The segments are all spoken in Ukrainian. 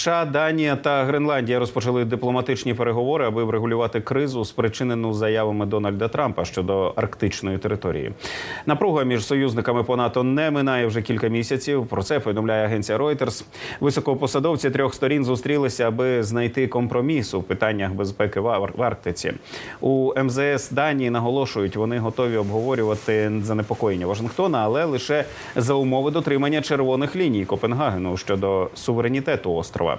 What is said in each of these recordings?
США, Данія та Гренландія розпочали дипломатичні переговори, аби врегулювати кризу, спричинену заявами Дональда Трампа щодо арктичної території. Напруга між союзниками по НАТО не минає вже кілька місяців. Про це повідомляє агенція Reuters. Високопосадовці трьох сторін зустрілися, аби знайти компроміс у питаннях безпеки в Ар- Арктиці. У МЗС Данії наголошують, вони готові обговорювати занепокоєння Вашингтона, але лише за умови дотримання червоних ліній Копенгагену щодо суверенітету острова.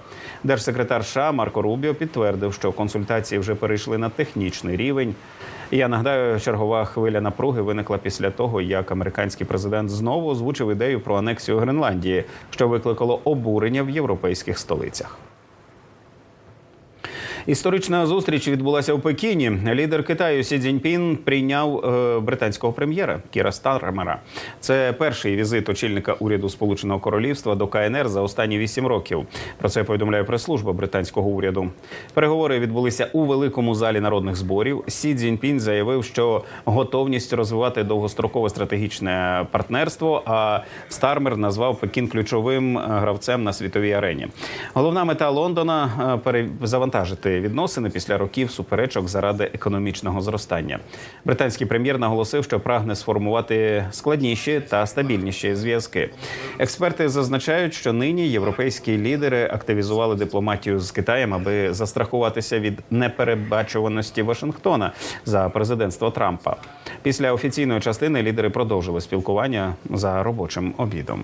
Держсекретар США Марко Рубіо підтвердив, що консультації вже перейшли на технічний рівень. Я нагадаю, чергова хвиля напруги виникла після того, як американський президент знову озвучив ідею про анексію Гренландії, що викликало обурення в європейських столицях. Історична зустріч відбулася в Пекіні. Лідер Китаю Сі Цзіньпін прийняв е, британського прем'єра Кіра Стармера. Це перший візит очільника уряду Сполученого Королівства до КНР за останні вісім років. Про це повідомляє прес-служба британського уряду. Переговори відбулися у великому залі народних зборів. Сі Цзіньпін заявив, що готовність розвивати довгострокове стратегічне партнерство. А Стармер назвав Пекін ключовим е, гравцем на світовій арені. Головна мета Лондона е, відносини після років суперечок заради економічного зростання. Британський прем'єр наголосив, що прагне сформувати складніші та стабільніші зв'язки. Експерти зазначають, що нині європейські лідери активізували дипломатію з Китаєм, аби застрахуватися від непередбачуваності Вашингтона за президентство Трампа. Після офіційної частини лідери продовжили спілкування за робочим обідом.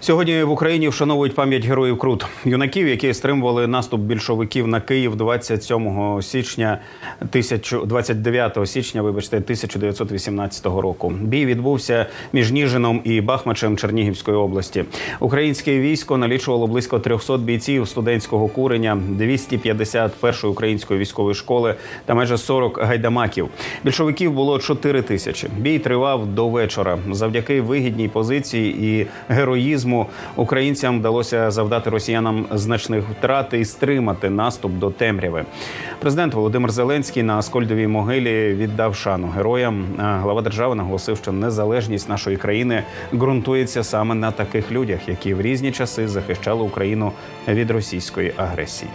Сьогодні в Україні вшановують пам'ять героїв Крут, юнаків, які стримували наступ більшовиків на Київ 27 січня 1000 29 січня, вибачте, 1918 року. Бій відбувся між Ніжином і Бахмачем Чернігівської області. Українське військо налічувало близько 300 бійців студентського курення, 251 української військової школи та майже 40 гайдамаків. Більшовиків було 4 тисячі. Бій тривав до вечора. Завдяки вигідній позиції і героїзму українцям вдалося завдати росіянам значних втрат і стримати наступ до темряви. Президент Володимир Зеленський на Аскольдовій могилі віддав шану героям. Глава держави наголосив, що незалежність нашої країни ґрунтується саме на таких людях, які в різні часи захищали Україну від російської агресії.